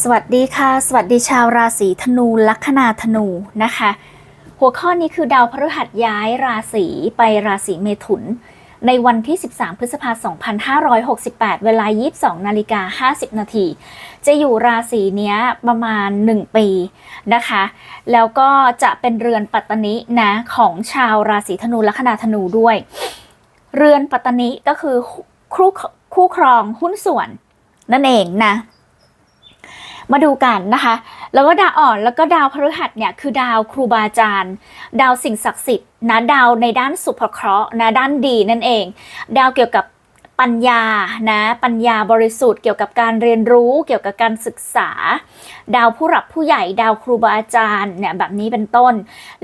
สวัสดีค่ะ สวัสดีชาวราศีธนูลัคนาธนูนะคะ หัวข้อนี้คือดาวพฤหัสย้ายราศีไปราศีเมถุน ในวันที่ 13 พฤษภาคม 2568 เวลา 22 นาฬิกา 50 นาที จะอยู่ราศีเนี้ยประมาณ 1 ปีนะคะ แล้วก็จะเป็นเรือนปัตตนินะของชาวราศีธนูลัคนาธนูด้วย เรือนปัตตนิก็คือคู่คู่ครองหุ้นส่วนนั่นเองนะ มาดูกันนะคะ แล้วก็ดาวอ่อนแล้วก็ดาวพฤหัสเนี่ยคือดาวครูบาอาจารย์ ดาวสิ่งศักดิ์สิทธิ์นะดาวในด้านสุภเคราะห์นะด้านดีนั่นเอง ดาวเกี่ยวกับปัญญานะปัญญาบริสุทธิ์เกี่ยวกับการเรียนรู้เกี่ยวกับการศึกษา ดาวผู้หลักผู้ใหญ่ดาวครูบาอาจารย์เนี่ยแบบนี้เป็นต้น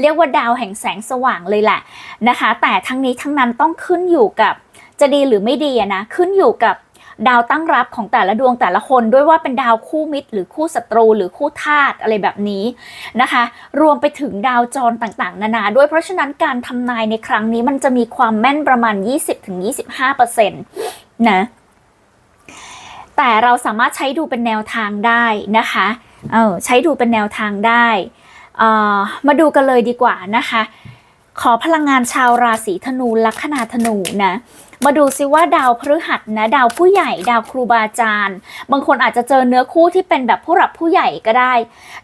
เรียกว่าดาวแห่งแสงสว่างเลยแหละนะคะ แต่ทั้งนี้ทั้งนั้นต้องขึ้นอยู่กับจะดีหรือไม่ดีนะขึ้นอยู่กับ ดาวตั้งรับของแต่ละดวงแต่ละคนด้วยว่าเป็นดาวคู่มิตร หรือคู่ศัตรูหรือคู่ธาตุอะไรแบบนี้นะคะ รวมไปถึงดาวจรต่างๆ นานาด้วยเพราะฉะนั้นการทำนายในครั้งนี้มันจะมีความแม่นประมาณ 20-25%นะแต่เราสามารถใช้ดูเป็นแนวทางได้นะคะ เออใช้ดูเป็นแนวทางได้เอ่อมาดูกันเลยดีกว่านะคะ ขอพลังงานชาวราศีธนูลัคนาธนูนะ มาดูซิว่าดาวพฤหัสนะดาวผู้ใหญ่ดาวครูบาอาจารย์ บางคนอาจจะเจอเนื้อคู่ที่เป็นแบบผู้หลักผู้ใหญ่ก็ได้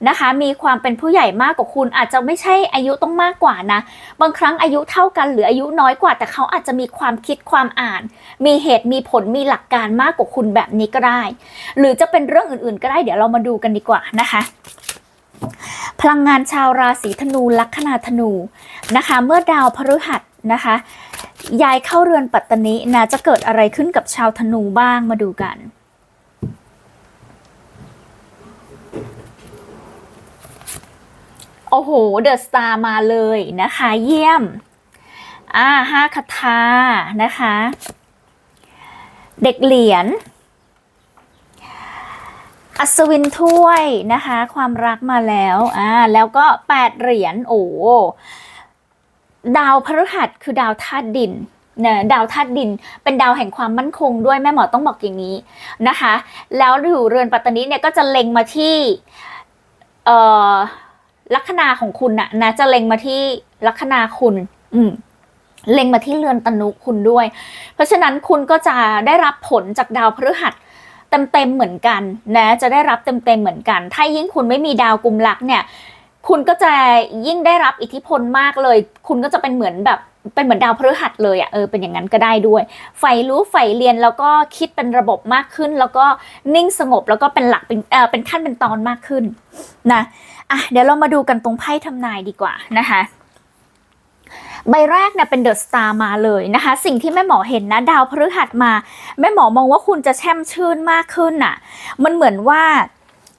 นะคะ มีความเป็นผู้ใหญ่มากกว่าคุณอาจจะไม่ใช่อายุต้องมากกว่านะ บางครั้งอายุเท่ากันหรืออายุน้อยกว่า แต่เขาอาจจะมีความคิดความอ่าน มีเหตุมีผลมีหลักการมากกว่าคุณแบบนี้ก็ได้ หรือจะเป็นเรื่องอื่นๆ ก็ได้เดี๋ยวเรามาดูกันดีกว่านะคะพลังงานชาวราศีธนูลัคนาธนูนะคะ เมื่อดาวพฤหัสนะคะ ย้ายเข้าเรือนปัตตนินะจะเกิดอะไรขึ้นกับชาวธนูบ้างมาดูกันโอ้โห เดอะสตาร์มาเลยนะคะ เยี่ยม อ่าห้าคาถานะคะ เด็กเหรียญ อัศวินถ้วยนะคะ ความรักมาแล้ว อ่า แล้วก็แปดเหรียญ โอ้ ดาวพฤหัสคือดาวธาตุดินนะดาวธาตุดินเป็นดาวแห่งความมั่นคงด้วยแม่หมอต้องบอกอย่างนี้นะคะ แล้วอยู่เรือนปัตตานีเนี่ยก็จะเล็งมาที่เอ่อลัคนาของคุณนะนะจะเล็งมาที่ลัคนาคุณ อืมเล็งมาที่เรือนตนุคุณด้วย เพราะฉะนั้นคุณก็จะได้รับผลจากดาวพฤหัสเต็มๆเหมือนกันนะจะได้รับเต็มๆเหมือนกัน ถ้ายิ่งคุณไม่มีดาวกลุ่มลักเนี่ย คุณก็จะยิ่งได้รับอิทธิพลมากเลย คุณก็จะเป็นเหมือนแบบเป็นเหมือนดาวพฤหัสเลยอะ่ะเออเป็นอย่างนั้นก็ได้ด้วยใฝ่รู้ใฝ่เรียนแล้วก็คิดเป็นระบบมากขึ้น แล้วก็นิ่งสงบแล้วก็เป็นหลักเป็นเออเป็นขั้นเป็นตอนมากขึ้นนะอะเดี๋ยวเรามาดูกันตรงไพ่ทำนายดีกว่านะคะใบแรกเนี่ยเป็นเดอะสตาร์มาเลยนะคะ สิ่งที่แม่หมอเห็นนะดาวพฤหัสมา แม่หมอมองว่าคุณจะแช่มชื่นมากขึ้นน่ะ มันเหมือนว่า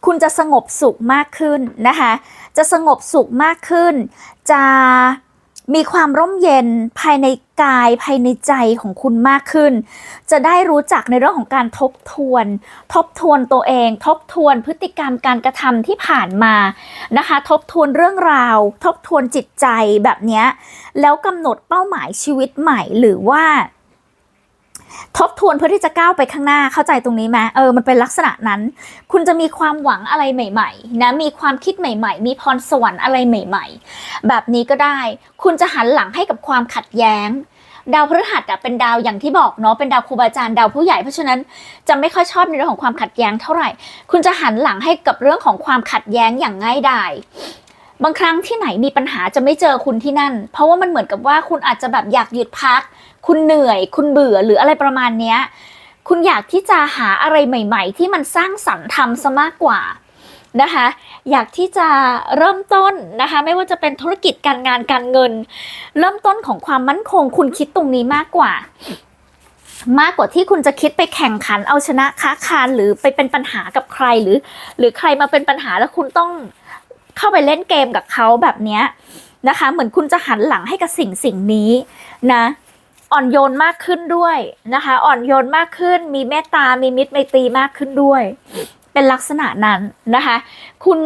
คุณจะสงบสุขมากขึ้นนะคะ จะสงบสุขมากขึ้น จะมีความร่มเย็นภายในกายภายในใจของคุณมากขึ้น จะได้รู้จักในเรื่องของการทบทวน ทบทวนตัวเอง ทบทวนพฤติกรรมการกระทำที่ผ่านมานะคะ ทบทวนเรื่องราว ทบทวนจิตใจแบบนี้แล้วกำหนดเป้าหมายชีวิตใหม่หรือว่า ทบทวนเพื่อที่จะก้าวไปข้างหน้าเข้าใจตรงนี้ไหมเออมันเป็นลักษณะนั้น คุณจะมีความหวังอะไรใหม่ๆนะมีความคิดใหม่ ๆ มีพรสวรรค์อะไรใหม่ ๆ แบบนี้ก็ได้ คุณจะหันหลังให้กับความขัดแย้งดาวพฤหัสอะเป็นดาวอย่างที่บอกเนาะเป็นดาวครูบาอาจารย์ดาวผู้ใหญ่เพราะฉะนั้นจะไม่ค่อยชอบในเรื่องของความขัดแย้งเท่าไหร่ คุณจะหันหลังให้กับเรื่องของความขัดแย้งอย่างง่ายดายบางครั้งที่ไหนมีปัญหาจะไม่เจอคุณที่นั่น เพราะว่ามันเหมือนกับว่าคุณอาจจะแบบอยากหยุดพัก คุณเหนื่อย คุณเบื่อหรืออะไรประมาณเนี้ย คุณอยากที่จะหาอะไรใหม่ ๆ ที่มันสร้างสรรค์ทำซะมากกว่านะคะอยากที่จะเริ่มต้นนะคะไม่ว่าจะเป็นธุรกิจการงานการเงิน เริ่มต้นของความมั่นคง คุณคิดตรงนี้มากกว่า มากกว่าที่คุณจะคิดไปแข่งขันเอาชนะค้าคานหรือไปเป็นปัญหากับใครหรือ หรือใครมาเป็นปัญหาแล้วคุณต้องเข้าไปเล่นเกมกับเขาแบบนี้นะคะ เหมือนคุณจะหันหลังให้กับสิ่งสิ่งนี้นะ อ่อนโยนมากขึ้นด้วยนะคะ อ่อนโยนมากขึ้น มีเมตตา มีมิตรไมตรีมากขึ้นด้วย เป็นลักษณะนั้นนะคะ คุณ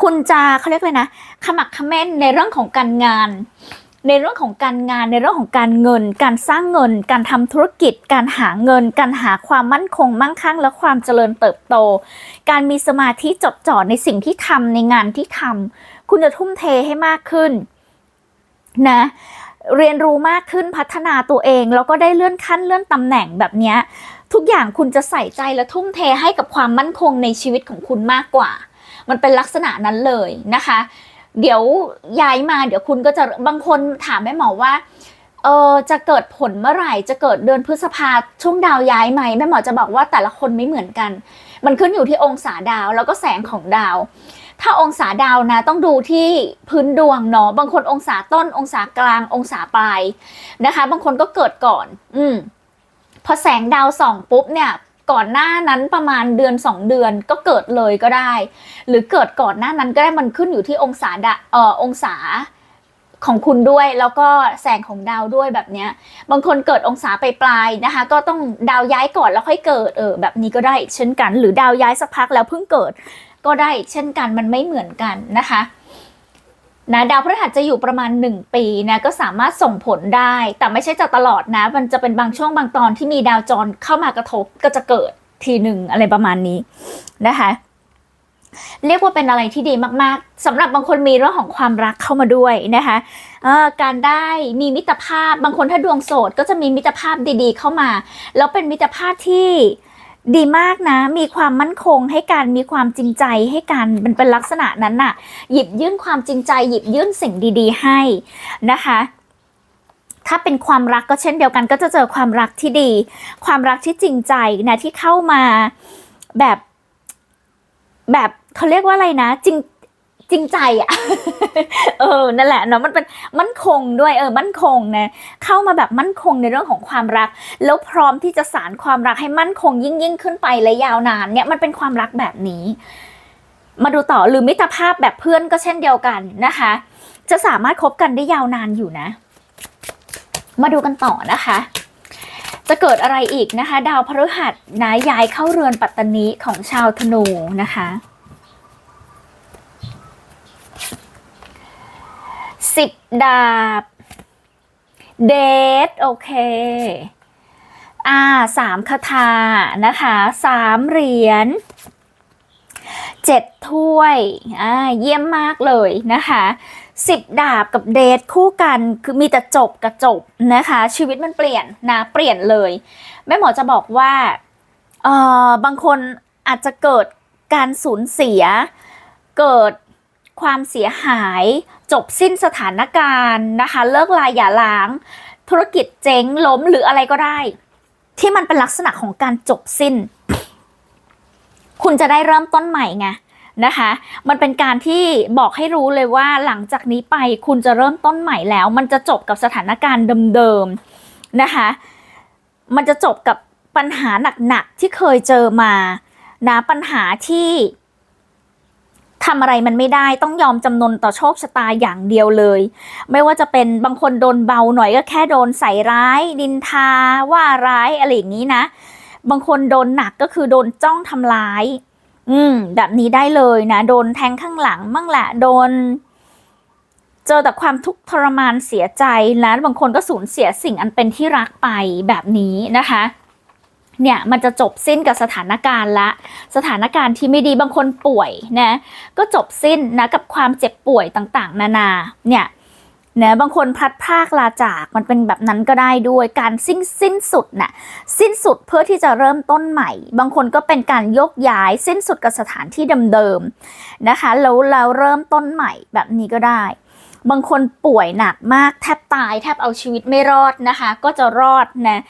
คุณจะเขาเรียกเลยนะ ขมักเขม้นในเรื่องของการงาน ในเรื่องของการงาน ในเรื่องของการเงิน การสร้างเงิน การทำธุรกิจ การหาเงิน การหาความมั่นคง มั่งคั่ง และความเจริญเติบโต การมีสมาธิจดจ่อในสิ่งที่ทำในงานที่ทำคุณจะทุ่มเทให้มากขึ้นนะ เรียนรู้มากขึ้นพัฒนาตัวเอง แล้วก็ได้เลื่อนขั้นเลื่อนตำแหน่งแบบนี้ทุกอย่างคุณจะใส่ใจและทุ่มเทให้กับความมั่นคงในชีวิตของคุณมากกว่า มันเป็นลักษณะนั้นเลยนะคะ เดี๋ยวย้ายมาเดี๋ยวคุณก็จะบางคนถามแม่หมอว่าเออจะเกิดผลเมื่อไหร่จะเกิดเดือนพฤษภาช่วงดาวย้ายไหมแม่หมอจะบอกว่าแต่ละคนไม่เหมือนกัน มันขึ้นอยู่ที่องศาดาวแล้วก็แสงของดาว ถ้าองศาดาวนะต้องดูที่พื้นดวงเนาะบางคนองศาต้น องศากลาง องศาปลายนะคะ บางคนก็เกิดก่อน อืมพอแสงดาวส่องปุ๊บเนี่ยก่อนหน้านั้นประมาณเดือนสองเดือนก็เกิดเลยก็ได้ หรือเกิดก่อนหน้านั้นก็ได้มันขึ้นอยู่ที่องศาดะเอ่อองศาของคุณด้วยแล้วก็แสงของดาวด้วยแบบเนี้ย บางคนเกิดองศาไปปลายนะคะ ก็ต้องดาวย้ายก่อนแล้วค่อยเกิดเออแบบนี้ก็ได้เช่นกัน หรือดาวย้ายสักพักแล้วเพิ่งเกิด ก็ได้เช่นกันมันไม่เหมือนกันนะคะนะดาวพฤหัสจะอยู่ประมาณ 1 ปีนะก็สามารถส่งผลได้ แต่ไม่ใช่จะตลอดนะ มันจะเป็นบางช่วงบางตอนที่มีดาวจรเข้ามากระทบก็จะเกิดทีหนึ่งอะไรประมาณนี้นะคะเรียกว่าเป็นอะไรที่ดีมากๆสำหรับบางคนมีเรื่องของความรักเข้ามาด้วยนะคะการได้มีมิตรภาพบางคนถ้าดวงโสดก็จะมีมิตรภาพดีๆ เข้ามา แล้วเป็นมิตรภาพที่ ดีมากนะ มีความมั่นคงให้การมีความจริงใจให้การมันเป็นลักษณะนั้นน่ะ หยิบยื่นความจริงใจ หยิบยื่นสิ่งดี ๆ ให้นะคะถ้าเป็นความรักก็เช่นเดียวกันก็จะเจอความรักที่ดี ความรักที่จริงใจนะที่เข้ามาแบบแบบเขาเรียกว่าอะไรนะ จริง จริงใจอะเออ นั่นแหละเนาะ มันเป็นมั่นคงด้วย เออ มั่นคงนะ เข้ามาแบบมั่นคงในเรื่องของความรัก แล้วพร้อมที่จะสารความรักให้มั่นคงยิ่งยิ่งขึ้นไปและยาวนาน เนี่ย มันเป็นความรักแบบนี้ มาดูต่อหรือมิตรภาพแบบเพื่อนก็เช่นเดียวกันนะคะ จะสามารถคบกันได้ยาวนานอยู่นะ มาดูกันต่อนะคะ จะเกิดอะไรอีกนะคะ ดาวพฤหัสนะย้ายเข้าเรือนปัตตานีของชาวธนูนะคะ สิบดาบ เดทโอเค อ่าสามคาถานะคะสามเหรียญเจ็ดถ้วย อ่า เยี่ยมมากเลยนะคะสิบดาบกับเดทคู่กันคือมีแต่จบกับจบนะคะ ชีวิตมันเปลี่ยนนะเปลี่ยนเลย แม่หมอจะบอกว่าเออบางคนอาจจะเกิดการสูญเสีย เกิด ความเสียหาย จบสิ้นสถานการณ์นะคะ เลิกลายอย่าล้าง ธุรกิจเจ๊งล้มหรืออะไรก็ได้ ที่มันเป็นลักษณะของการจบสิ้น คุณจะได้เริ่มต้นใหม่ไงนะคะ มันเป็นการที่บอกให้รู้เลยว่าหลังจากนี้ไปคุณจะเริ่มต้นใหม่แล้ว มันจะจบกับสถานการณ์เดิมๆนะคะ มันจะจบกับปัญหาหนักๆที่เคยเจอมานะปัญหาที่ ทำอะไรมันไม่ได้ต้องยอมจำนนต่อโชคชะตาอย่างเดียวเลย ไม่ว่าจะเป็นบางคนโดนเบาหน่อยก็แค่โดนใส่ร้าย ดินทาว่าร้ายอะไรอย่างนี้นะ บางคนโดนหนักก็คือโดนจ้องทำร้าย อืม แบบนี้ได้เลยนะ โดนแทงข้างหลังมั่งแหละโดน เจอแต่ความทุกข์ทรมานเสียใจนะบางคนก็สูญเสียสิ่งอันเป็นที่รักไปแบบนี้นะคะ เนี่ยมันจะจบสิ้นกับสถานการณ์ละ สถานการณ์ที่ไม่ดีบางคนป่วยนะก็จบสิ้นนะกับความเจ็บป่วยต่างๆ นานาเนี่ยนะบางคนพลัดพรากลาจากมันเป็นแบบนั้นก็ได้ด้วยการสิ้นสิ้นสุดน่ะสิ้นสุดเพื่อที่จะเริ่มต้นใหม่ บางคนก็เป็นการยกย้ายสิ้นสุดกับสถานที่เดิมๆนะคะแล้วเราเริ่มต้นใหม่แบบนี้ก็ได้ บางคนป่วยหนักมากแทบตายแทบเอาชีวิตไม่รอดนะคะ ก็จะรอดนะ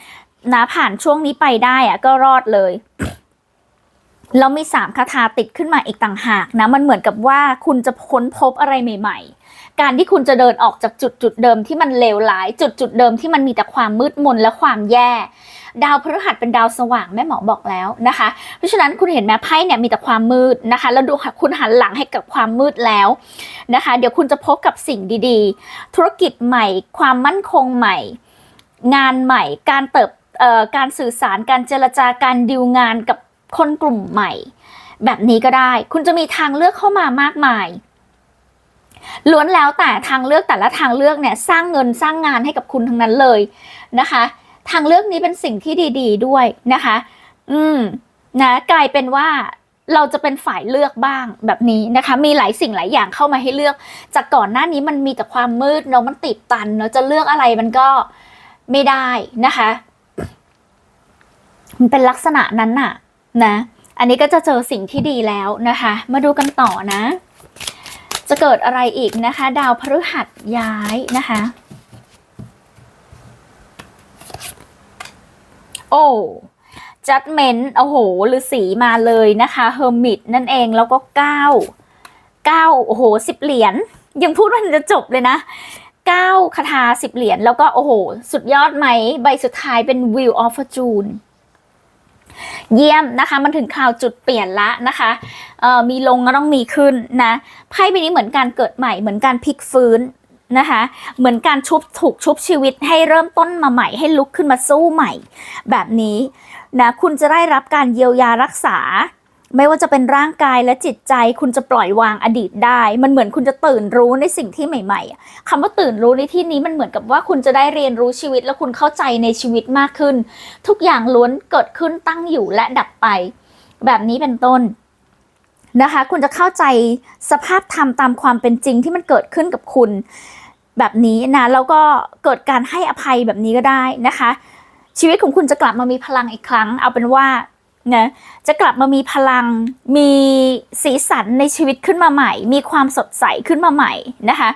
นะผ่านช่วงนี้ไปได้อะก็รอดเลยแล้วมีสามคาถาติดขึ้นมาอีกต่างหากนะ มันเหมือนกับว่าคุณจะค้นพบอะไรใหม่ ๆ การที่คุณจะเดินออกจากจุดจุดเดิมที่มันเลวร้าย จุดจุดเดิมที่มันมีแต่ความมืดมนและความแย่ ดาวพฤหัสเป็นดาวสว่างแม่หมอบอกแล้วนะคะ เพราะฉะนั้นคุณเห็นไหมไพ่เนี่ยมีแต่ความมืดนะคะ แล้วดูคุณหันหลังให้กับความมืดแล้วนะคะ เดี๋ยวคุณจะพบกับสิ่งดี ๆ ธุรกิจใหม่ ความมั่นคงใหม่ งานใหม่ การเติบ การสื่อสารการเจรจาการดิวงานกับคนกลุ่มใหม่ แบบนี้ก็ได้ คุณจะมีทางเลือกเข้ามามากมาย ล้วนแล้วแต่ทางเลือกแต่ละทางเลือกเนี่ยสร้างเงินสร้างงานให้กับคุณทั้งนั้นเลยนะคะ ทางเลือกนี้เป็นสิ่งที่ดี ๆ ด้วยนะคะ อืมนะกลายเป็นว่าเราจะเป็นฝ่ายเลือกบ้างแบบนี้นะคะ มีหลายสิ่งหลายอย่างเข้ามาให้เลือก จากก่อนหน้านี้มันมีแต่ความมืดเนาะมันติดตันเนาะจะเลือกอะไรมันก็ไม่ได้นะคะ มันเป็นลักษณะนั้นน่ะนะ อันนี้ก็จะเจอสิ่งที่ดีแล้วนะคะ มาดูกันต่อนะ จะเกิดอะไรอีกนะคะ ดาวพฤหัสย้ายนะคะ โอ้จัดเมนโอ้โหฤาษีมาเลยนะคะเฮอร์มิตนั่นเองแล้วก็เก้าเก้าโอ้โหสิบเหรียญยังพูดว่ามันจะจบเลยนะเก้าคาถาสิบเหรียญแล้วก็โอ้โห สุดยอดไหม ใบสุดท้ายเป็น Wheel of Fortune เยี่ยมนะคะ มันถึงข่าวจุดเปลี่ยนละนะคะมีลงก็ต้องมีขึ้นนะไพ่ใบนี้เหมือนการเกิดใหม่เหมือนการพลิกฟื้นนะคะเหมือนการชุบถูกชุบชีวิตให้เริ่มต้นมาใหม่ให้ลุกขึ้นมาสู้ใหม่ แบบนี้นะคุณจะได้รับการเยียวยารักษา ไม่ว่าจะเป็นร่างกายและจิตใจคุณจะปล่อยวางอดีตได้ มันเหมือนคุณจะตื่นรู้ในสิ่งที่ใหม่ๆอะคำว่าตื่นรู้ในที่นี้มันเหมือนกับว่าคุณจะได้เรียนรู้ชีวิตและคุณเข้าใจในชีวิตมากขึ้น ทุกอย่างล้วนเกิดขึ้นตั้งอยู่และดับไป แบบนี้เป็นต้นนะคะ คุณจะเข้าใจสภาพธรรมตามความเป็นจริงที่มันเกิดขึ้นกับคุณ แบบนี้นะแล้วก็เกิดการให้อภัยแบบนี้ก็ได้นะคะ ชีวิตของคุณจะกลับมามีพลังอีกครั้ง เอาเป็นว่า นะจะกลับมามีพลังมีสีสันในชีวิตขึ้นมาใหม่ มีความสดใสขึ้นมาใหม่นะคะ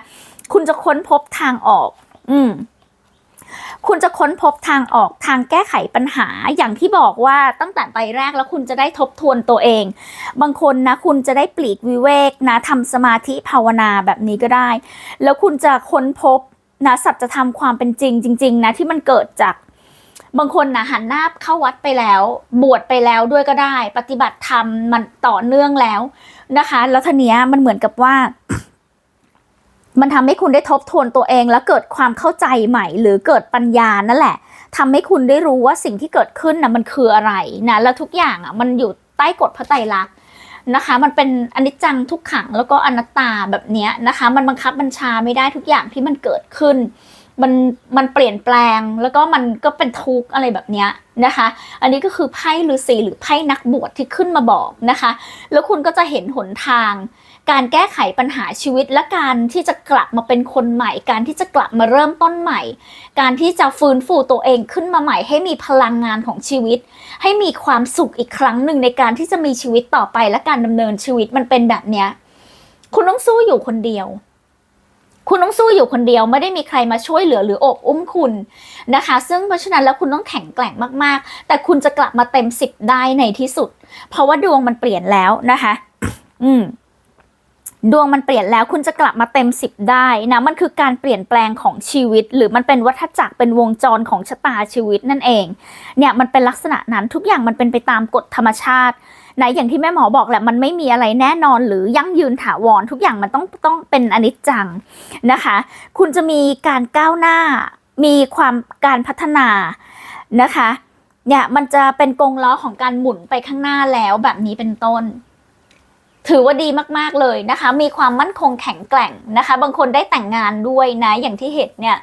คุณจะค้นพบทางออก อืมคุณจะค้นพบทางออกทางแก้ไขปัญหาอย่างที่บอกว่าตั้งแต่ใบแรกแล้วคุณจะได้ทบทวนตัวเอง บางคนนะคุณจะได้ปลีกวิเวกนะทำสมาธิภาวนาแบบนี้ก็ได้ แล้วคุณจะค้นพบนะสัจธรรมความเป็นจริงจริง ๆ นะที่มันเกิดจาก บางคนนะหันหน้าเข้าวัดไปแล้ว บวชไปแล้วด้วยก็ได้ ปฏิบัติธรรมมันต่อเนื่องแล้วนะคะ แล้วทีเนี้ยมันเหมือนกับว่า มันทำให้คุณได้ทบทวนตัวเองแล้วเกิดความเข้าใจใหม่ หรือเกิดปัญญานั่นแหละทำให้คุณได้รู้ว่าสิ่งที่เกิดขึ้นนะมันคืออะไรนะแล้วทุกอย่างอะมันอยู่ใต้กฎพระไตรลักษณ์นะคะมันเป็นอนิจจังทุกขังแล้วก็อนัตตาแบบเนี้ยนะคะ มันบังคับบัญชาไม่ได้ทุกอย่างที่มันเกิดขึ้น มันมันเปลี่ยนแปลงแล้วก็มันก็เป็นทุกข์อะไรแบบเนี้ยนะคะ อันนี้ก็คือไพ่ฤาษีหรือไพ่นักบวชที่ขึ้นมาบอกนะคะ แล้วคุณก็จะเห็นหนทาง การแก้ไขปัญหาชีวิตและการที่จะกลับมาเป็นคนใหม่ การที่จะกลับมาเริ่มต้นใหม่ การที่จะฟื้นฟูตัวเองขึ้นมาใหม่ ให้มีพลังงานของชีวิต ให้มีความสุขอีกครั้งหนึ่งในการที่จะมีชีวิตต่อไปและการดำเนินชีวิตมันเป็นแบบเนี้ยคุณต้องสู้อยู่คนเดียว คุณต้องสู้อยู่คนเดียวไม่ได้มีใครมาช่วยเหลือหรืออบอุ้มคุณนะคะ ซึ่งเพราะฉะนั้นแล้วคุณต้องแข็งแกร่งมากๆ แต่คุณจะกลับมาเต็มสิบได้ในที่สุด เพราะว่าดวงมันเปลี่ยนแล้วนะคะ อืมดวงมันเปลี่ยนแล้วคุณจะกลับมาเต็มสิบได้นะมันคือการเปลี่ยนแปลงของชีวิต หรือมันเป็นวัฏจักรเป็นวงจรของชะตาชีวิตนั่นเอง เนี่ยมันเป็นลักษณะนั้นทุกอย่างมันเป็นไปตามกฎธรรมชาติ นะอย่างที่แม่หมอบอกแหละมันไม่มีอะไรแน่นอนหรือยั่งยืนถาวรทุกอย่างมันต้องต้องเป็นอนิจจังนะคะ คุณจะมีการก้าวหน้า มีความการพัฒนานะคะเนี่ยมันจะเป็นกงล้อของการหมุนไปข้างหน้าแล้วแบบนี้เป็นต้น ถือว่าดีมากๆเลยนะคะ มีความมั่นคงแข็งแกร่งนะคะ บางคนได้แต่งงานด้วยนะอย่างที่เห็นเนี่ย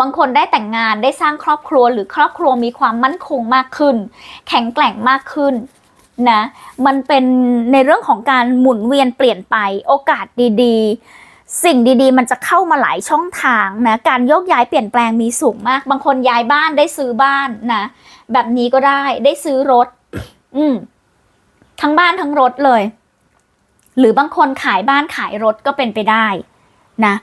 บางคนได้แต่งงานได้สร้างครอบครัวหรือครอบครัวมีความมั่นคงมากขึ้น แข็งแกร่งมากขึ้นนะมันเป็นในเรื่องของการหมุนเวียนเปลี่ยนไปโอกาสดีๆ สิ่งดีๆ มันจะเข้ามาหลายช่องทางนะการโยกย้ายเปลี่ยนแปลงมีสูงมาก บางคนย้ายบ้านได้ซื้อบ้านนะแบบนี้ก็ได้ได้ซื้อรถ อืมทั้งบ้านทั้งรถเลย หรือบางคนขายบ้านขายรถก็เป็นไปได้นะ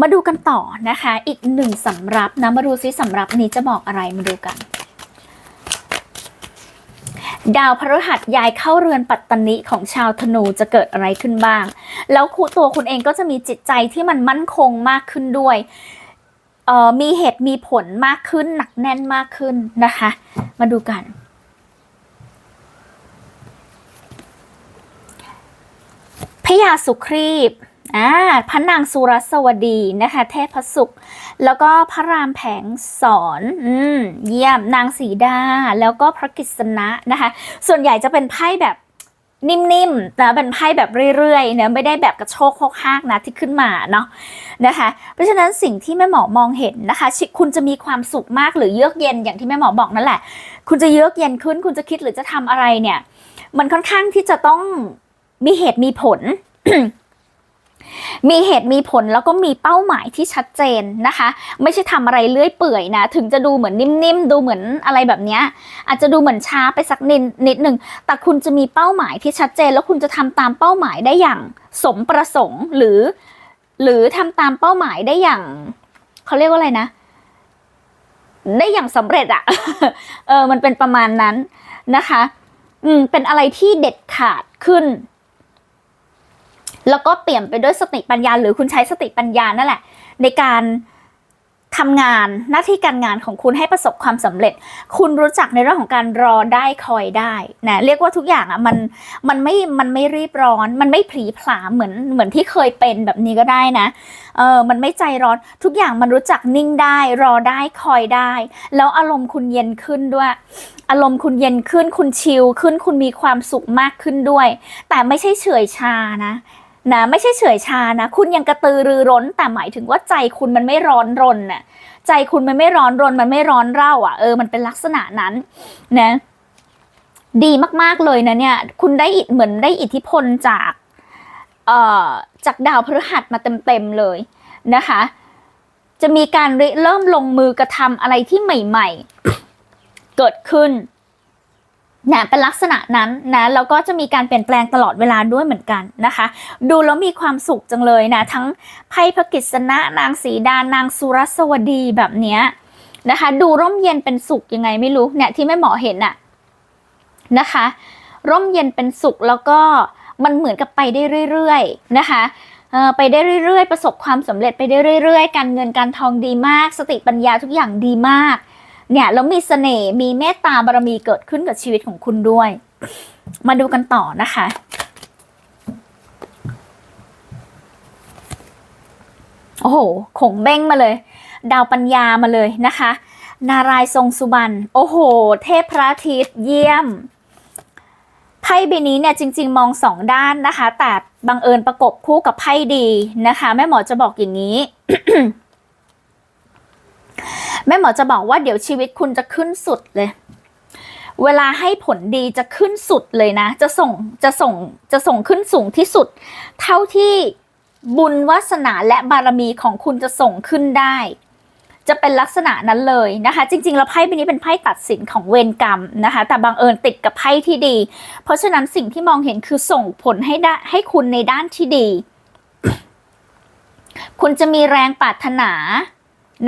มาดูกันต่อนะคะ อีกหนึ่งสำรับนะ มาดูซิสำรับนี้จะบอกอะไรมาดูกัน ดาวพฤหัสย้ายเข้าเรือนปัตตนิของชาวธนูจะเกิดอะไรขึ้นบ้าง แล้วคุณตัวคุณเองก็จะมีจิตใจที่มันมั่นคงมากขึ้นด้วยออมีเหตุมีผลมากขึ้นหนักแน่นมากขึ้นนะคะ มาดูกันพญาสุครีบ อ่าพระนางสุรสวดีนะคะ เทพสุข แล้วก็พระรามแผงสอนอืมเยี่ยมนางสีดา แล้วก็พระกฤษณะนะคะ ส่วนใหญ่จะเป็นไพ่แบบนิ่มๆนะเป็นไพ่แบบเรื่อยๆเนะไม่ได้แบบกระโชกโคกฮากนะที่ขึ้นมาเนาะนะคะ เพราะฉะนั้นสิ่งที่แม่หมอมองเห็นนะคะคุณจะมีความสุขมากหรือเยือกเย็นอย่างที่แม่หมอบอกนั่นแหละ คุณจะเยือกเย็นขึ้น คุณจะคิดหรือจะทำอะไรเนี่ย มันค่อนข้างที่จะต้องมีเหตุมีผล มีเหตุมีผลแล้วก็มีเป้าหมายที่ชัดเจนนะคะ ไม่ใช่ทำอะไรเลื่อยเปื่อยนะ ถึงจะดูเหมือนนิ่มๆ ดูเหมือนอะไรแบบนี้อาจจะดูเหมือนช้าไปสักนิดนิดหนึ่งแต่คุณจะมีเป้าหมายที่ชัดเจน แล้วคุณจะทำตามเป้าหมายได้อย่างสมประสงค์หรือ หรือทำตามเป้าหมายได้อย่างเขาเรียกว่าอะไรนะ ได้อย่างสำเร็จอะเออมันเป็นประมาณนั้นนะคะ อืมเป็นอะไรที่เด็ดขาดขึ้น แล้วก็เปลี่ยนไปด้วยสติปัญญา หรือคุณใช้สติปัญญานั่นแหละ ในการทำงานหน้าที่การงานของคุณให้ประสบความสำเร็จ คุณรู้จักในเรื่องของการรอได้คอยได้นะเรียกว่าทุกอย่างอะมันมันไม่มันไม่รีบร้อน มันไม่ผลีผลาเหมือนเหมือนที่เคยเป็นแบบนี้ก็ได้นะเออมันไม่ใจร้อนทุกอย่างมันรู้จักนิ่งได้ รอได้คอยได้ แล้วอารมณ์คุณเย็นขึ้นด้วย อารมณ์คุณเย็นขึ้นคุณชิลขึ้นคุณมีความสุขมากขึ้นด้วย แต่ไม่ใช่เฉยชานะ นะไม่ใช่เฉอยชานะ คุณยังกระตือรือร้น แต่หมายถึงว่าใจคุณมันไม่ร้อนรนน่ะใจคุณมันไม่ร้อนรน มันไม่ร้อนเร่าอะเออมันเป็นลักษณะนั้นนะดีมากๆเลยนะเนี่ยคุณได้อิเหมือนได้อิทธิพลจากเอ่อจากดาวพฤหัสมาเต็มๆเลยนะคะ จะมีการเริ่มลงมือกระทำอะไรที่ใหม่ ๆ เกิดขึ้น นะเป็นลักษณะนั้นนะแล้วก็จะมีการเปลี่ยนแปลงตลอดเวลาด้วยเหมือนกันนะคะ ดูแล้วมีความสุขจังเลยนะ ทั้งไพ่พระกฤษณะนางสีดานางสุรสวดีแบบเนี้ยนะคะ ดูร่มเย็นเป็นสุขยังไงไม่รู้เนี่ยที่แม่หมอเห็นอะนะคะ ร่มเย็นเป็นสุขแล้วก็มันเหมือนกับไปได้เรื่อยๆนะคะเออไปได้เรื่อยๆ ประสบความสำเร็จไปได้เรื่อยๆ การเงินการทองดีมาก สติปัญญาทุกอย่างดีมาก เนี่ยแล้วมีเสน่ห์มีเมตตาบารมีเกิดขึ้นกับชีวิตของคุณด้วย มาดูกันต่อนะคะ โอ้โหขงเบ้งมาเลย ดาวปัญญามาเลยนะคะ นารายณ์ทรงสุบรรณโอ้โห เทพพระอาทิตย์เยี่ยมไพ่ใบนี้เนี่ยจริง ๆ มองสองด้านนะคะ แต่บังเอิญประกบคู่กับไพ่ดีนะคะ แม่หมอจะบอกอย่างนี้ แม่หมอจะบอกว่าเดี๋ยวชีวิตคุณจะขึ้นสุดเลย เวลาให้ผลดีจะขึ้นสุดเลยนะ จะส่งจะส่งจะส่งขึ้นสูงที่สุด เท่าที่บุญวาสนาและบารมีของคุณจะส่งขึ้นได้ จะเป็นลักษณะนั้นเลยนะคะ จริงๆแล้วไพ่ใบนี้เป็นไพ่ตัดสินของเวรกรรมนะคะ แต่บังเอิญติดกับไพ่ที่ดี เพราะฉะนั้นสิ่งที่มองเห็นคือส่งผลให้ได้ให้คุณในด้านที่ดี คุณจะมีแรงปรารถนา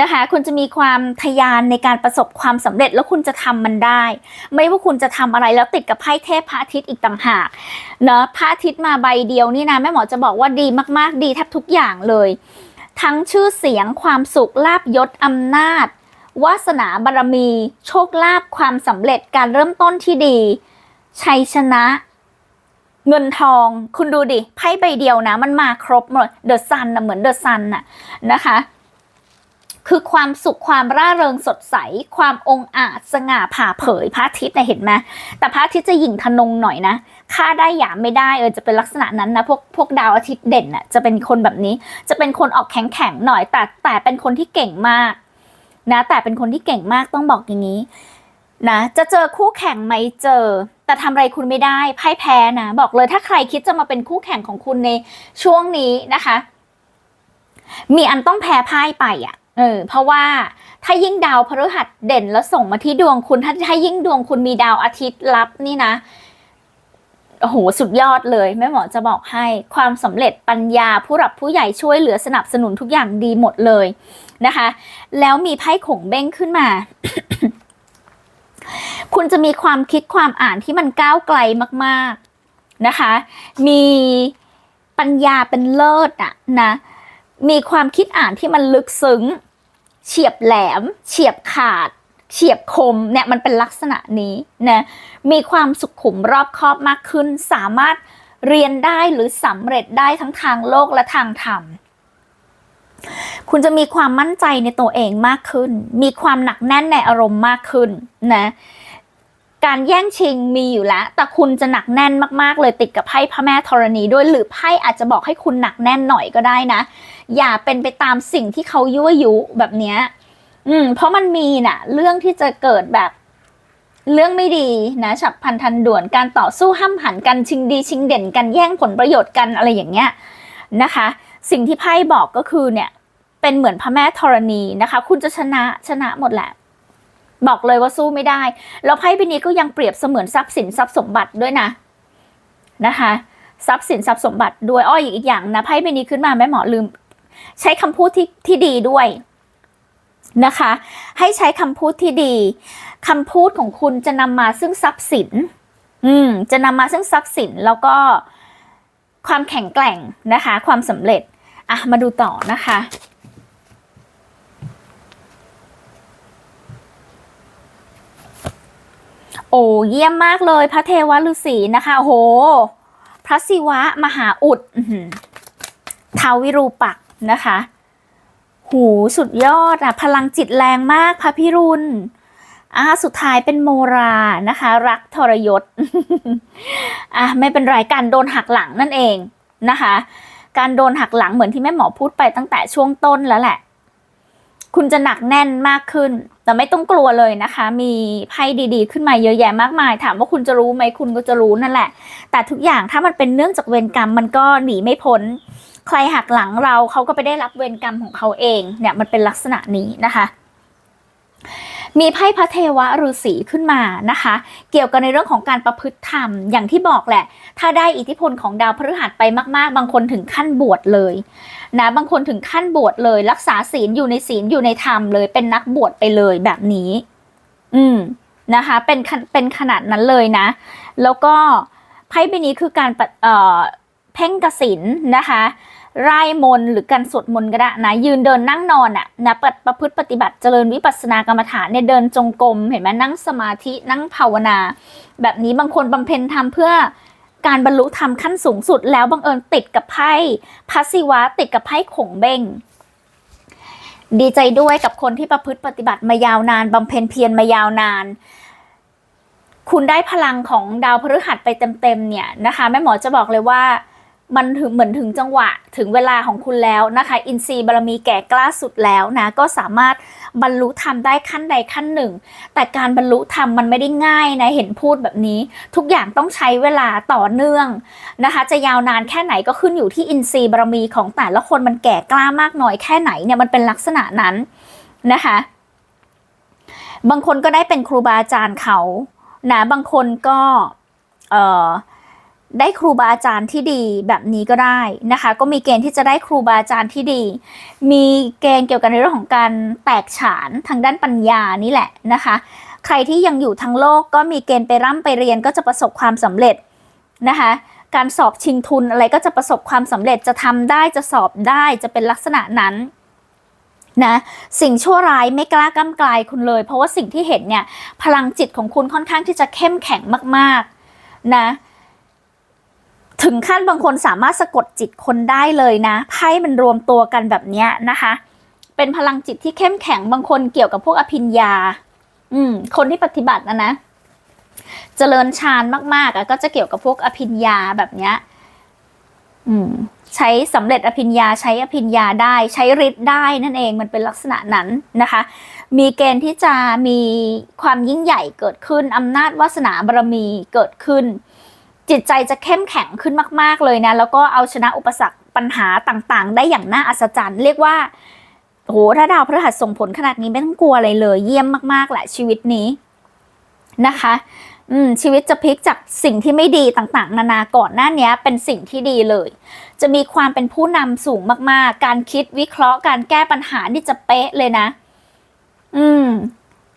นะคะคุณจะมีความทะยานในการประสบความสำเร็จแล้วคุณจะทำมันได้ ไม่ว่าคุณจะทำอะไรแล้วติดกับไพ่เทพพระอาทิตย์อีกต่างหากเนาะพระอาทิตย์มาใบเดียวนี่นะแม่หมอจะบอกว่าดีมากๆ ดีแทบทุกอย่างเลย ทั้งชื่อเสียงความสุขลาบยศอำนาจวาสนาบารมี โชคลาภความสำเร็จการเริ่มต้นที่ดี ชัยชนะเงินทองคุณดูดิไพ่ใบเดียวนะ มันมาครบหมดเดอะซันนะเหมือนเดอะซันน่ะนะคะ คือความสุขความร่าเริงสดใส ความองอาจสง่าผ่าเผยพระอาทิตย์เนี่ยเห็นไหมแต่พระอาทิตย์จะหยิ่งทะนงหน่อยนะค่าได้หยามไม่ได้เออจะเป็นลักษณะนั้นนะพวกพวกดาวอาทิตย์เด่นน่ะจะเป็นคนแบบนี้ จะเป็นคนออกแข็งแข็งหน่อย แต่แต่เป็นคนที่เก่งมากนะแต่เป็นคนที่เก่งมากต้องบอกอย่างนี้นะจะเจอคู่แข่งไหมเจอ แต่ทำอะไรคุณไม่ได้พ่ายแพ้นะ บอกเลยถ้าใครคิดจะมาเป็นคู่แข่งของคุณในช่วงนี้นะคะ มีอันต้องแพ้พ่ายไปอะ เออเพราะว่าถ้ายิ่งดาวพฤหัสเด่นแล้วส่งมาที่ดวงคุณถ้าถ้ายิ่งดวงคุณมีดาวอาทิตย์รับนี่นะโอ้โหสุดยอดเลยแม่หมอจะบอกให้ความสำเร็จปัญญาผู้หลับผู้ใหญ่ช่วยเหลือสนับสนุนทุกอย่างดีหมดเลยนะคะ แล้วมีไพ่ขงเบ้งขึ้นมา คุณจะมีความคิดความอ่านที่มันก้าวไกลมาก ๆนะคะ มีปัญญาเป็นเลิศอะนะมีความคิดอ่านที่มันลึกซึ้ง เฉียบแหลม เฉียบขาด เฉียบคมเนี่ยมันเป็นลักษณะนี้นะมีความสุขุมรอบคอบมากขึ้น สามารถเรียนได้หรือสำเร็จได้ทั้งทางโลกและทางธรรมคุณจะมีความมั่นใจในตัวเองมากขึ้น มีความหนักแน่นในอารมณ์มากขึ้นนะ การแย่งชิงมีอยู่แล้ว แต่คุณจะหนักแน่นมากๆ เลยติดกับไพ่พระแม่ธรณีด้วยหรือไพ่อาจจะบอกให้คุณหนักแน่นหน่อยก็ได้นะ อย่าเป็นไปตามสิ่งที่เขายั่วยุแบบเนี้ยอืมเพราะมันมีน่ะ เรื่องที่จะเกิดแบบเรื่องไม่ดีนะฉับพลันทันด่วนการต่อสู้ห้ามหันกันชิงดีชิงเด่นกันแย่งผลประโยชน์กันอะไรอย่างเงี้ยนะคะ สิ่งที่ไพ่บอกก็คือเนี่ยเป็นเหมือนพระแม่ธรณีนะคะ คุณจะชนะชนะหมดแหละ บอกเลยว่าสู้ไม่ได้ แล้วไพ่ใบนี้ก็ยังเปรียบเสมือนทรัพย์สินทรัพย์สมบัติด้วยนะนะคะทรัพย์สินทรัพย์สมบัติด้วยอ้ออีกอย่างนะไพ่ใบนี้ขึ้นมาแม่หมอลืม ใช้คำพูดที่ที่ดีด้วยนะคะ ให้ใช้คำพูดที่ดีคำพูดของคุณจะนำมาซึ่งทรัพย์สิน อืม จะนำมาซึ่งทรัพย์สินแล้วก็ความแข็งแกร่งนะคะ ความสำเร็จอะมาดูต่อนะคะ โอ้เยี่ยมมากเลยพระเทวฤาษีนะคะโอ้โห พระศิวะมหาอุดท้าววิรูปักนะคะ หูสุดยอดอะพลังจิตแรงมากพระพิรุณอ่าสุดท้ายเป็นโมรานะคะ รักทรยศอะไม่เป็นไรการโดนหักหลังนั่นเองนะคะ การโดนหักหลังเหมือนที่แม่หมอพูดไปตั้งแต่ช่วงต้นแล้วแหละ คุณจะหนักแน่นมากขึ้น แต่ไม่ต้องกลัวเลยนะคะ มีไพ่ดีๆ ขึ้นมาเยอะแยะมากมาย ถามว่าคุณจะรู้ไหมคุณก็จะรู้นั่นแหละ แต่ทุกอย่างถ้ามันเป็นเนื่องจากเวรกรรมมันก็หนีไม่พ้น ใครหักหลังเราเขาก็ไปได้รับเวรกรรมของเขาเอง เนี่ยมันเป็นลักษณะนี้นะคะ มีไพ่พระเทวฤาษีขึ้นมานะคะ เกี่ยวกับในเรื่องของการประพฤติธรรมอย่างที่บอกแหละ ถ้าได้อิทธิพลของดาวพฤหัสไปมากๆ บางคนถึงขั้นบวชเลยนะบางคนถึงขั้นบวชเลย รักษาศีลอยู่ในศีลอยู่ในธรรมเลยเป็นนักบวชไปเลยแบบนี้ อืมนะคะเป็นเป็นขนาดนั้นเลยนะ แล้วก็ไพ่ใบนี้คือการเอ่อเพ่งกสินนะคะ ไร่มนหรือการสวดมนต์ก็ได้นะยืนเดินนั่งนอนอะนะประประพฤติปฏิบัติเจริญวิปัสสนากรรมฐานเนี่ยเดินจงกรมเห็นไหมนั่งสมาธินั่งภาวนา แบบนี้บางคนบำเพ็ญทำเพื่อการบรรลุธรรมขั้นสูงสุด แล้วบังเอิญติดกับไพ่พัสสิวะติดกับไพ่ขงเบ้งดีใจด้วยกับคนที่ประพฤติปฏิบัติมายาวนานบำเพ็ญเพียรมายาวนาน คุณได้พลังของดาวพฤหัสไปเต็มๆเนี่ยนะคะแม่หมอจะบอกเลยว่า มันถึงเหมือนถึงจังหวะถึงเวลาของคุณแล้วนะคะ อินทรีย์บารมีแก่กล้าสุดแล้วนะก็สามารถบรรลุธรรมได้ขั้นใดขั้นหนึ่ง แต่การบรรลุธรรมมันไม่ได้ง่ายนะเห็นพูดแบบนี้ ทุกอย่างต้องใช้เวลาต่อเนื่องนะคะ จะยาวนานแค่ไหนก็ขึ้นอยู่ที่อินทรีย์บารมีของแต่ละคนมันแก่กล้ามากน้อยแค่ไหนเนี่ยมันเป็นลักษณะนั้นนะคะ บางคนก็ได้เป็นครูบาอาจารย์เขานะบางคนก็เอ่อ ได้ครูบาอาจารย์ที่ดีแบบนี้ก็ได้นะคะ ก็มีเกณฑ์ที่จะได้ครูบาอาจารย์ที่ดี มีเกณฑ์เกี่ยวกับในเรื่องของการแตกฉานทางด้านปัญญานี่แหละนะคะ ใครที่ยังอยู่ทั้งโลกก็มีเกณฑ์ไปร่ำไปเรียนก็จะประสบความสำเร็จนะคะ การสอบชิงทุนอะไรก็จะประสบความสำเร็จจะทำได้จะสอบได้จะเป็นลักษณะนั้นนะสิ่งชั่วร้ายไม่กล้าก้ำกลายคุณเลย เพราะว่าสิ่งที่เห็นเนี่ยพลังจิตของคุณค่อนข้างที่จะเข้มแข็งมากๆนะ ถึงขั้นบางคนสามารถสะกดจิตคนได้เลยนะไพ่มันรวมตัวกันแบบนี้นะคะ เป็นพลังจิตที่เข้มแข็งบางคนเกี่ยวกับพวกอภิญญาอืม คนที่ปฏิบัตินะนะเจริญฌานมากๆอะก็จะเกี่ยวกับพวกอภิญญาแบบเนี้ยอืม ใช้สำเร็จอภิญญาใช้อภิญญาได้ ใช้ฤทธิ์ได้นั่นเองมันเป็นลักษณะนั้นนะคะ มีเกณฑ์ที่จะมีความยิ่งใหญ่เกิดขึ้นอำนาจวาสนาบารมีเกิดขึ้น จิตใจจะเข้มแข็งขึ้นมาก ๆ เลยนะ แล้วก็เอาชนะอุปสรรคปัญหาต่างๆ ได้อย่างน่าอัศจรรย์ เรียกว่าโหถ้าดาวพฤหัสส่งผลขนาดนี้ไม่ต้องกลัวอะไรเลย เยี่ยมมากๆแหละชีวิตนี้นะคะ อืมชีวิตจะพลิกจากสิ่งที่ไม่ดีต่างๆ นานาก่อนหน้านี้เป็นสิ่งที่ดีเลย จะมีความเป็นผู้นำสูงมากๆ การคิดวิเคราะห์การแก้ปัญหานี่จะเป๊ะเลยนะ อืม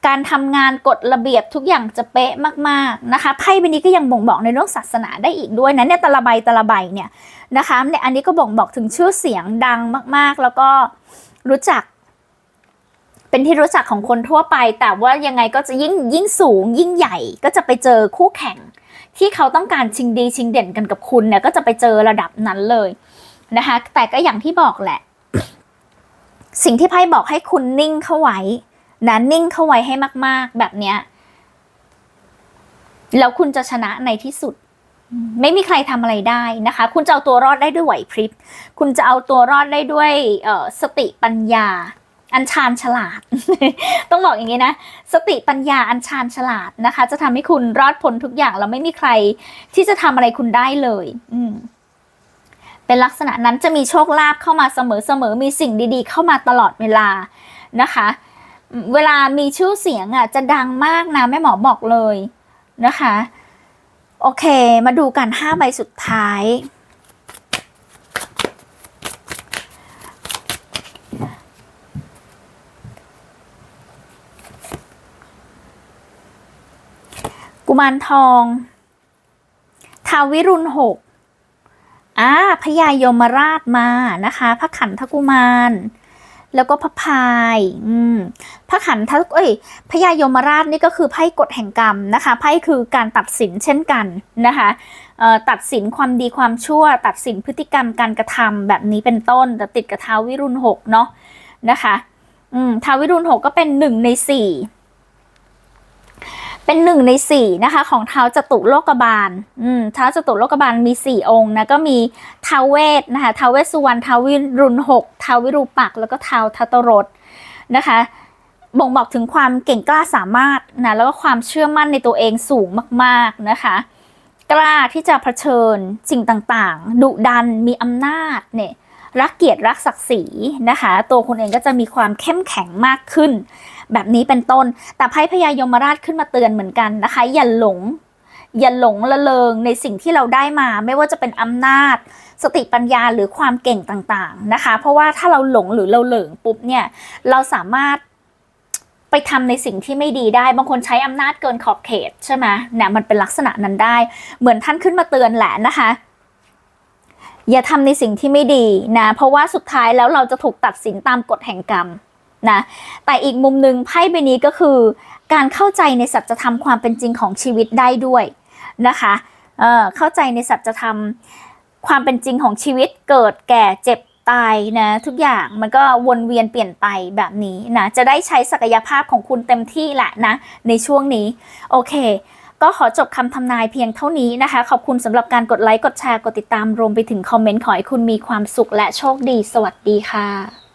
การทำงานกฎระเบียบทุกอย่างจะเป๊ะมากๆนะคะไพ่ใบนี้ก็ยังบ่งบอกในเรื่องศาสนาได้อีกด้วยนะเนี่ยตะละใบตะละใบเนี่ยนะคะเนี่ยอันนี้ก็บ่งบอกถึงชื่อเสียงดังมากๆ แล้วก็รู้จัก เป็นที่รู้จักของคนทั่วไป แต่ว่ายังไงก็จะยิ่งยิ่งสูง ยิ่งใหญ่ก็จะไปเจอคู่แข่ง ที่เขาต้องการชิงดีชิงเด่นกันกับคุณเนี่ยก็จะไปเจอระดับนั้นเลยนะคะ แต่ก็อย่างที่บอกแหละ สิ่งที่ไพ่บอกให้คุณนิ่งเข้าไว้ นะนิ่งเข้าไว้ให้มาก ๆ แบบเนี้ย แล้วคุณจะชนะในที่สุด ไม่มีใครทำอะไรได้นะคะ คุณจะเอาตัวรอดได้ด้วยไหวพริบ คุณจะเอาตัวรอดได้ด้วยสติปัญญา อัญชานฉลาด ต้องบอกอย่างนี้นะ สติปัญญาอัญชานฉลาดนะคะ จะทำให้คุณรอดพ้นทุกอย่างแล้วไม่มีใครที่จะทำอะไรคุณได้เลย อืมเป็นลักษณะนั้นจะมีโชคลาภเข้ามาเสมอๆ มีสิ่งดีๆ เข้ามาตลอดเวลานะคะ เวลามีชื่อเสียงอะ จะดังมากนะแม่หมอบอกเลยนะคะ โอเค มาดูกันห้าใบสุดท้าย กุมารทองทาวิรุณหกอ่าพญายมราชมานะคะ พระขันธกุมาร แล้วก็พระพายอืมพระขันทเอ้ยพญายมราชนี่ก็คือไพ่กฎแห่งกรรมนะคะไพ่คือการตัดสินเช่นกันนะคะตัดสินความดีความชั่ว ตัดสินพฤติกรรมการกระทำแบบนี้เป็นต้นแต่ติดกับท้าวิรุณหกเนาะนะคะอืมท้าวิรุณหกก็เป็นหนึ่งในสี่ เป็นหนึ่งในสี่นะคะของเท้าจตุโลกบาลอืมเท้าจตุโลกบาลมีสี่องค์นะก็มีท้าวเวทนะคะท้าวเวสสุวรรณท้าววิรุณหกท้าววิรูปักแล้วก็ท้าวทัตตรสนะคะบ่งบอกถึงความเก่งกล้าสามารถนะแล้วก็ความเชื่อมั่นในตัวเองสูงมากๆนะคะ กล้าที่จะเผชิญสิ่งต่างๆ ดุดันมีอำนาจเนี่ยรักเกียรติรักศักดิ์ศรีนะคะ ตัวคุณเองก็จะมีความเข้มแข็งมากขึ้น แบบนี้เป็นต้น แต่ไพ่พญายมราชขึ้นมาเตือนเหมือนกันนะคะ อย่าหลง อย่าหลงละเลงในสิ่งที่เราได้มา ไม่ว่าจะเป็นอำนาจ สติปัญญาหรือความเก่งต่างๆนะคะ เพราะว่าถ้าเราหลงหรือเราเหลิงปุ๊บเนี่ย เราสามารถไปทำในสิ่งที่ไม่ดีได้ บางคนใช้อำนาจเกินขอบเขตใช่ไหมเนี่ยมันเป็นลักษณะนั้นได้ เหมือนท่านขึ้นมาเตือนแหละนะคะ อย่าทำในสิ่งที่ไม่ดีนะ เพราะว่าสุดท้ายแล้วเราจะถูกตัดสินตามกฎแห่งกรรม นะแต่อีกมุมหนึ่งไพ่ใบนี้ก็คือ การเข้าใจในสัจธรรมความเป็นจริงของชีวิตได้ด้วยนะคะเออเข้าใจในสัจธรรมความเป็นจริงของชีวิตเกิดแก่เจ็บตายนะทุกอย่างมันก็วนเวียนเปลี่ยนไปแบบนี้นะจะได้ใช้ศักยภาพของคุณเต็มที่แหละนะในช่วงนี้โอเคก็ขอจบคำทำนายเพียงเท่านี้นะคะ ขอบคุณสำหรับการกดไลค์ กดแชร์ กดติดตาม รวมไปถึงคอมเมนต์ ขอให้คุณมีความสุขและโชคดี สวัสดีค่ะ